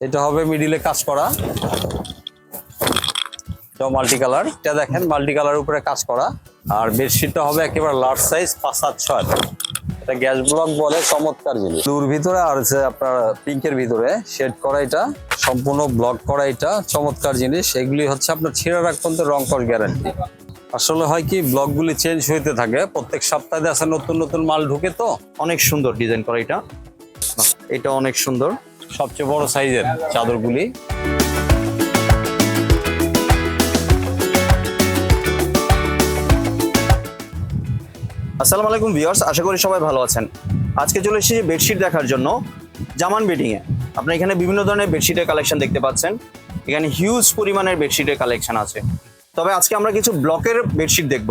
এটা হবে মিডিলে কাজ করা। এটা মাল্টি কালার এটা দেখেন মাল্টি কালার উপরে কাজ করা। আর বেডশিটটা হবে একেবারে লার্জ সাইজ পাঁচ, সাত, ছয়। এটা গ্যাস ব্লক বলে চমৎকার জিনিস। ব্লুর ভিতরে আর হচ্ছে আপনার পিঙ্কের ভিতরে শেড করা এটা। সম্পূর্ণ ব্লক করা এটা, চমৎকার জিনিস। এগুলি হচ্ছে আপনার ছিঁড়া রাখ পর্যন্ত রং কর গ্যারান্টি আসলে হয় কি ব্লকগুলি চেঞ্জ হইতে থাকে। প্রত্যেক সপ্তাহে আছে নতুন নতুন মাল ঢুকে তো। অনেক সুন্দর ডিজাইন করা এটা। এটা অনেক সুন্দর। সবচেয়ে বড় সাইজের চাদরগুলি। আসসালামু আলাইকুম ভিউয়ার্স, আশা করি সবাই ভালো আছেন। আজকে চলে এসেছি বেডশিট দেখার জন্য, জামান বেডিংয়ে আপনি এখানে বিভিন্ন ধরনের বেডশিটের কালেকশন দেখতে পাচ্ছেন। এখানে হিউজ পরিমাণের বেডশিটের কালেকশন আছে। তবে আজকে আমরা কিছু ব্লকের বেডশিট দেখব।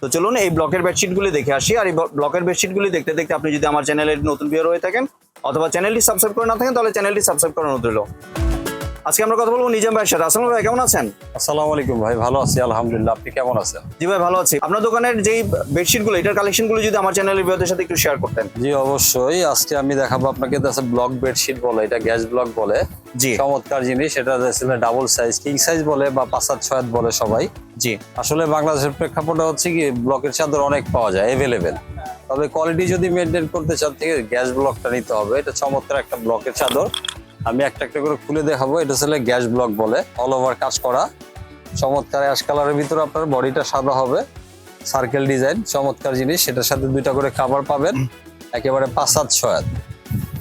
তো চলুন এই ব্লকের বেডশিটগুলি দেখে আসি। আর এই ব্লকের বেডশিটগুলি দেখতে দেখতে আপনি যদি আমার চ্যানেলের নতুন ভিউয়ার হয়ে থাকেন অথবা চ্যানেলটি সাবস্ক্রাইব করে না থাকেন তাহলে চ্যানেলটি সাবস্ক্রাইব করানো রইল। আজকে আমরা কথা বলব নিজাম ভাইয়ের সাথে। আসসালাম ভাই কেমন আছেন? আসসালামু আলাইকুম ভাই ভালো আছি আলহামদুলিল্লাহ। আপনি কেমন আছেন? জি ভাই ভালো আছি। আপনার দোকানের যেই বেডশিটগুলো এটার কালেকশনগুলো যদি আমার চ্যানেলের ভিউয়ারদের সাথে একটু শেয়ার করতেন। জি অবশ্যই। আজকে আমি দেখাবো আপনাকে দেশে ব্লক বেডশিট বলে এটা গ্যাস ব্লক বলে। জি। চমৎকার জিনিস এটা ছিল ডাবল সাইজ কিং সাইজ বলে বা পাঁচ সাত ছয় বলে সবাই। জি। আসলে বাংলাদেশের প্রেক্ষাপটে হচ্ছে কি ব্লকের চাদর অনেক পাওয়া যায় অ্যাভেলেবেল তবে কোয়ালিটি যদি মেনটেন করতে চান থেকে গ্যাস ব্লকটা নিতে হবে। এটা চমৎকার একটা ব্লকের চাদর। আমি একটা একটা করে খুলে দেখাবো। এটা হচ্ছে গ্যাস ব্লক বলে অল ওভার কাজ করা। চমৎকার অ্যাশ কালারের ভিতরে আপনার বডিটা সাদা হবে। সার্কেল ডিজাইন চমৎকার জিনিস। সেটার সাথে দুইটা করে কাভার পাবেন। একেবারে পাঁচ সাত ছয়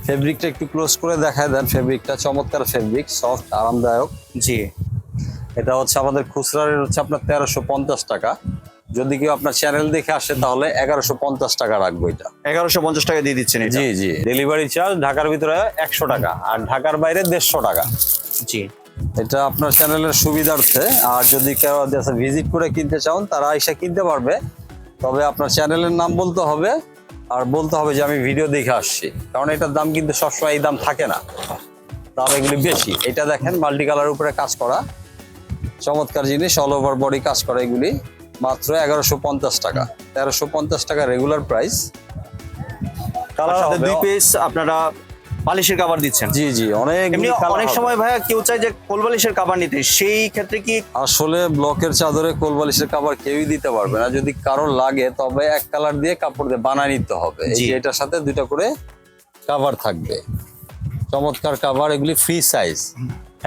ফেব্রিকটা একটু ক্লোজ করে দেখায় দেন। ফেব্রিকটা চমৎকার ফেব্রিক সফট আরামদায়ক। জি। এটা হচ্ছে আমাদের খুচরা রেট হচ্ছে আপনার তেরোশো পঞ্চাশ টাকা। যদি কেউ আপনার চ্যানেল দেখে আসে তাহলে এগারোশো পঞ্চাশ টাকা রাখব এটা। এগারোশো পঞ্চাশ টাকা দিয়ে দিচ্ছেন জি জি। ডেলিভারি চার্জ ঢাকার ভিতরে একশো টাকা আর ঢাকার বাইরে দেড়শো টাকা। জি। এটা আপনার চ্যানেলের সুবিধার্থে আর যদি কেউ ভিজিট করে কিনতে চান তারা এসে কিনতে পারবে। তবে আপনার চ্যানেলের নাম বলতে হবে আর বলতে হবে যে আমি ভিডিও দেখে আসছি। কারণ এটার দাম কিন্তু সবসময় এই দাম থাকে না। দাম এগুলি বেশি। এটা দেখেন মাল্টি কালার উপরে কাজ করা। চমৎকার জিনিস অল ওভার বডি কাজ করা এগুলি। মাত্র এগারোশো পঞ্চাশ টাকা। তেরোশো পঞ্চাশ টাকা রেগুলার প্রাইস দুই পিস আপনারা বালিশের কাভার দিচ্ছেন। জি জি অনেক অনেক সময় ভাইয়া কেউ চায় যে কোল বালিশের কাভার নিতে সেই ক্ষেত্রে কি আসলে ব্লকের চাদরে কোল বালিশের কাপড় কেউই দিতে পারবে না। যদি কারোর লাগে তবে এক কালার দিয়ে কাপড় দিয়ে বানায় নিতে হবে। এটার সাথে দুইটা করে কাভার থাকবে। চমৎকার কাভার এগুলি ফ্রি সাইজ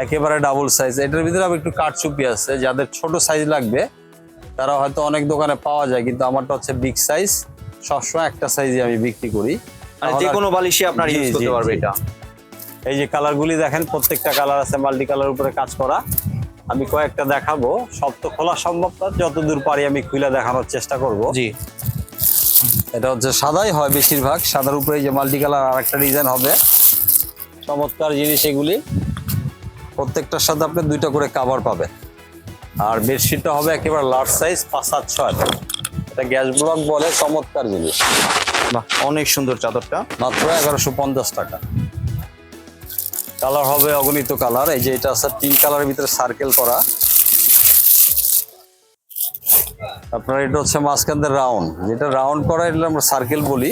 একেবারে ডাবল সাইজ এটার ভিতরে আবার একটু কাঠচুপি আছে। যাদের ছোট সাইজ লাগবে তারা হয়তো অনেক দোকানে পাওয়া যায় কিন্তু আমারটা হচ্ছে বিগ সাইজ সবসময় একটা সাইজে আমি বিক্রি করি। মানে যে কোনো বালিশে আপনার ইউজ করতে পারবে এটা। এই যে কালারগুলি দেখেন প্রত্যেকটা কালার আছে মাল্টি কালার উপরে কাজ করা। আমি কয়েকটা দেখাবো। সব তো খোলা সম্ভব না যতদূর পারি আমি খুলে দেখানোর চেষ্টা করব। জি। এটা হচ্ছে সাদাই হয় বেশিরভাগ। সাদার উপরে এই যে মাল্টি কালার আর একটা ডিজাইন হবে। চমৎকার জিনিস এগুলি। প্রত্যেকটার সাথে আপনি দুইটা করে কাভার পাবেন। আর বেডশিটটা হবে একেবারে লার্জ সাইজ পাঁচ সাত ছয়। এটা গ্যাস ব্লক বলে চমৎকার জিনিস। বাহ অনেক সুন্দর চাদরটা। মাত্র এগারোশো পঞ্চাশ টাকা। কালার হবে অগণিত কালার এই যে এটা আছে পিঙ্ক কালারের ভিতরে সার্কেল করা। আপনার এটা হচ্ছে মাঝখান রাউন্ড যেটা রাউন্ড করা এটা আমরা সার্কেল বলি।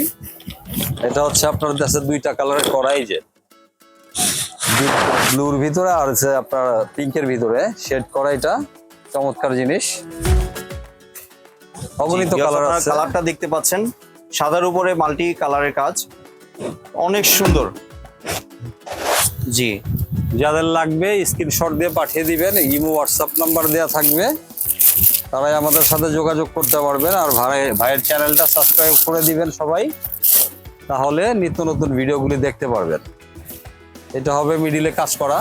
এটা হচ্ছে আপনার কাছে দুইটা কালারের করা এই যে। ব্লুর ভিতরে আর হচ্ছে আপনার পিঙ্কের ভিতরে শেড করা এটা। চমৎকার জিনিস। অগণিত কালার আছে। কালারটা দেখতে পাচ্ছেন। সাদার উপরে মাল্টি কালারের কাজ। অনেক সুন্দর। জি যাদের লাগবে স্ক্রিনশট দিয়ে পাঠিয়ে দিবেন ইমো হোয়াটসঅ্যাপ নাম্বার দেওয়া থাকবে। তারাই আমাদের সাথে যোগাযোগ করতে পারবেন আর ভাই ভাইয়ের চ্যানেলটা সাবস্ক্রাইব করে দিবেন সবাই। তাহলে নিত্য নতুন ভিডিওগুলি দেখতে পারবেন। এটা হবে মিডিলে কাজ করা।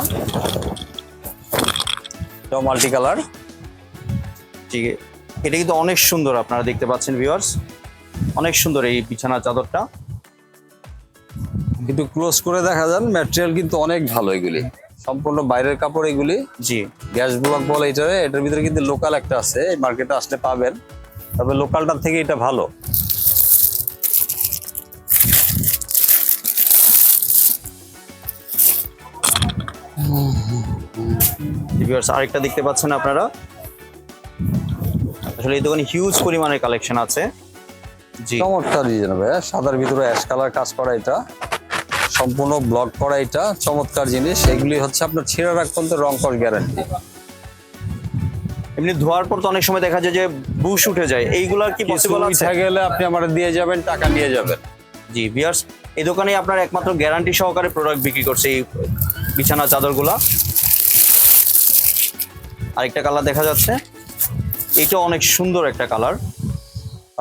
মাল্টি কালার এটা কিন্তু অনেক সুন্দর আপনারা দেখতে পাচ্ছেন ভিউয়ার্স অনেক সুন্দর এই বিছানা চাদরটা। কিন্তু ক্লোজ করে দেখা যান ম্যাটেরিয়াল কিন্তু অনেক ভালো এগুলি। সম্পূর্ণ বাইরের কাপড় এগুলি। জি। গ্যাস ব্লক বলে এটারে এটার ভিতরে কিন্তু লোকাল একটা আছে মার্কেটে আসলে পাবেন। তবে লোকালটার থেকে এটা ভালো। আরেকটা দেখতে পাচ্ছেন আপনারা? আসলে এই দোকানে হিউজ পরিমাণের কালেকশন আছে। জি। চমৎকার ডিজাইন হবে সাদার ভিতরে অ্যাশ কালার কাজ করা এটা। সম্পূর্ণ ব্লক করা এটা। চমৎকার জিনিস। এগুলি হচ্ছে আপনার ছেঁড়া রাখ পর্যন্ত রং কর গ্যারান্টি এমনি ধোয়ার পর তো অনেক সময় দেখা যায় যে বুশ উঠে যায়। এইগুলার কি পসিবল আছে? উঠে গেলে আপনি আমার দিয়ে যাবেন টাকা নিয়ে যাবেন। জি বিয়ার্স এই দোকানে আপনার একমাত্র গ্যারান্টি সহকারে প্রোডাক্ট বিক্রি করছে এই বিছানা চাদরগুলা। আরেকটা কালার দেখা যাচ্ছে। এটা অনেক সুন্দর একটা কালার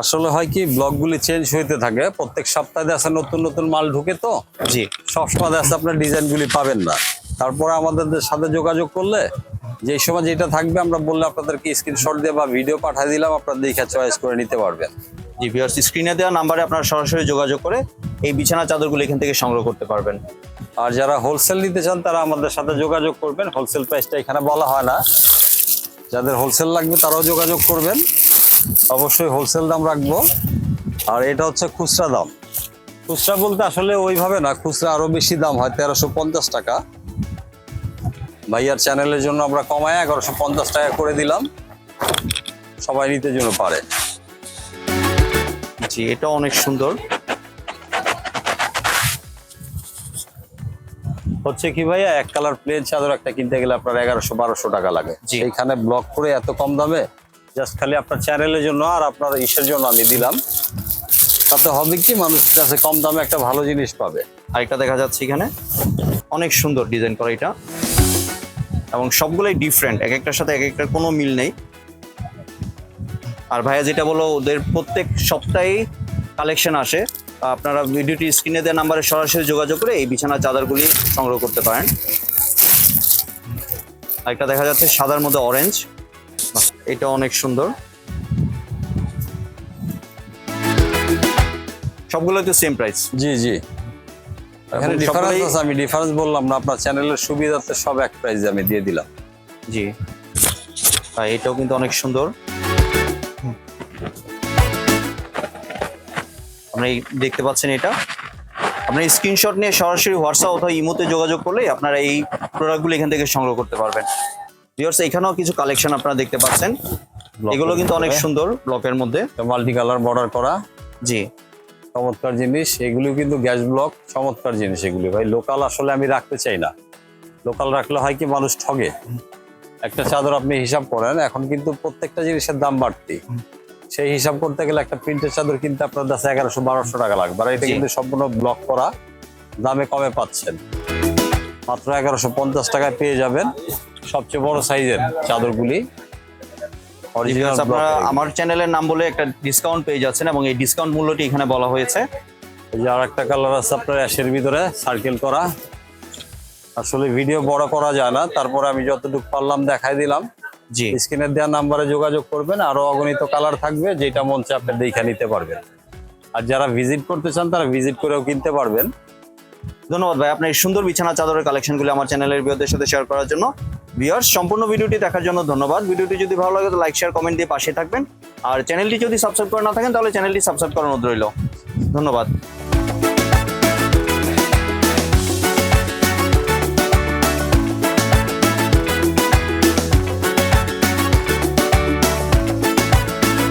আসলে হয় কি ব্লকগুলি চেঞ্জ হইতে থাকে। প্রত্যেক সপ্তাহে আছে নতুন নতুন মাল ঢুকে তো। জি। সবসময় আছে আপনার ডিজাইনগুলি পাবেন না। তারপরে আমাদের সাথে যোগাযোগ করলে যে সময় যেটা থাকবে আমরা বললে আপনাদেরকে স্ক্রিনশট দিয়ে বা ভিডিও পাঠিয়ে দিলাম আপনারা দেখে চয়েস করে নিতে পারবেন। জি বিয়ার্স স্ক্রিনে দেওয়া নাম্বারে আপনারা সরাসরি যোগাযোগ করে এই বিছানা চাদরগুলো এখান থেকে সংগ্রহ করতে পারবেন। আর যারা হোলসেল নিতে চান তারা আমাদের সাথে যোগাযোগ করবেন। হোলসেল প্রাইসটা এখানে বলা হয় না। যাদের হোলসেল লাগবে তারাও যোগাযোগ করবেন। অবশ্যই হোলসেল দাম রাখব। আর এটা হচ্ছে খুচরা দাম। খুচরা বলতে আসলে ওইভাবে না, খুচরা আরও বেশি দাম হয়, তেরোশো পঞ্চাশ টাকা। ভাইয়ার চ্যানেলের জন্য আমরা কমায় এগারোশো পঞ্চাশ টাকা করে দিলাম। সবাই নিতে জন্য পারে। জি, এটা অনেক সুন্দর। হচ্ছে কি ভাইয়া এক কালার প্লেন চাদর একটা কিনতে গেলে আপনার এগারোশো বারোশো টাকা লাগে। এইখানে ব্লক করে এত কম দামে জাস্ট খালি আপনার চ্যানেলের জন্য আর আপনার ইসের জন্য আমি দিলাম। তাতে হবে কি মানুষের কাছে কম দামে একটা ভালো জিনিস পাবে। আরেকটা দেখা যাচ্ছে এখানে। অনেক সুন্দর ডিজাইন করা এটা। এবং সবগুলোই ডিফারেন্ট এক একটার সাথে এক একটার কোনো মিল নেই। আর ভাইয়া যেটা বলো ওদের প্রত্যেক সপ্তাহেই কালেকশন আসে। আপনারা ভিডিওটি স্ক্রিনে দেওয়া নাম্বারে সরাসরি যোগাযোগ করে এই বিছানার চাদরগুলি সংগ্রহ করতে পারেন। আরেকটা দেখা যাচ্ছে সাদার মধ্যে অরেঞ্জ এটা অনেক সুন্দর। সবগুলো তো সেম প্রাইস জি জি। এখানে ডিফারেন্স আছে আমি ডিফারেন্স বললাম না আপনার চ্যানেলের সুবিধাতে সব এক প্রাইসে আমি দিয়ে দিলাম। জি। এটাও কিন্তু অনেক সুন্দর। আপনি দেখতে পাচ্ছেন এটা। আপনি স্ক্রিনশট নিয়ে সরাসরি হোয়াটসঅ্যাপ অথবা ইমোতে যোগাযোগ করলে আপনারা এই প্রোডাক্টগুলো এখান থেকে সংগ্রহ করতে পারবেন। ভিউয়ার্স এখানেও কিছু কালেকশন আপনারা দেখতে পাচ্ছেন। এগুলো কিন্তু অনেক সুন্দর ব্লকের মধ্যে। মাল্টি কালার বর্ডার করা। জি। চমৎকার জিনিস। এগুলো কিন্তু গ্যাস ব্লক চমৎকার জিনিস এগুলি। ভাই লোকাল আসলে আমি রাখতে চাই না। লোকাল রাখলে হয় কি মানুষ ঠগে। একটা চাদর আপনি হিসাব করেন এখন কিন্তু প্রত্যেকটা জিনিসের দাম বাড়তি। সেই হিসাব করতে গেলে একটা প্রিন্টের চাদর কিনতে আপনার কাছে এগারোশো বারোশো টাকা লাগবে। আর এটা কিন্তু সম্পূর্ণ ব্লক করা দামে কমে পাচ্ছেন। মাত্র এগারোশো পঞ্চাশ টাকায় পেয়ে যাবেন সবচেয়ে বড় সাইজের চাদরগুলি। অরিজিনাল আপনারা আমার চ্যানেলের নাম বলে একটা ডিসকাউন্ট পেয়ে যাচ্ছেন এবং এই ডিসকাউন্ট মূল্যটি এখানে বলা হয়েছে। এই যে আর একটা কালার আছে আপনার অ্যাশের ভিতরে সার্কেল করা। আসলে ভিডিও বড় করা যায় না তারপরে আমি যতটুকু পারলাম দেখাই দিলাম। জি। স্ক্রিনের দেওয়া নাম্বারে যোগাযোগ করবেন আরও অগণিত কালার থাকবে যেটা মন চায় আপনি দেখে নিতে পারবেন। আর যারা ভিজিট করতে চান তারা ভিজিট করেও কিনতে পারবেন। ধন্যবাদ ভাই আপনার এই সুন্দর বিছানা চাদরের কালেকশনগুলো আমার চ্যানেলের বিয়দের সাথে শেয়ার করার জন্য। ভিউয়ার্স সম্পূর্ণ ভিডিওটি দেখার জন্য ধন্যবাদ। ভিডিওটি যদি ভালো লাগে তো লাইক শেয়ার কমেন্ট দিয়ে পাশে থাকবেন। আর চ্যানেলটি যদি সাবস্ক্রাইব করে না থাকেন তাহলে চ্যানেলটি সাবস্ক্রাইব অনুরোধ রইল। ধন্যবাদ।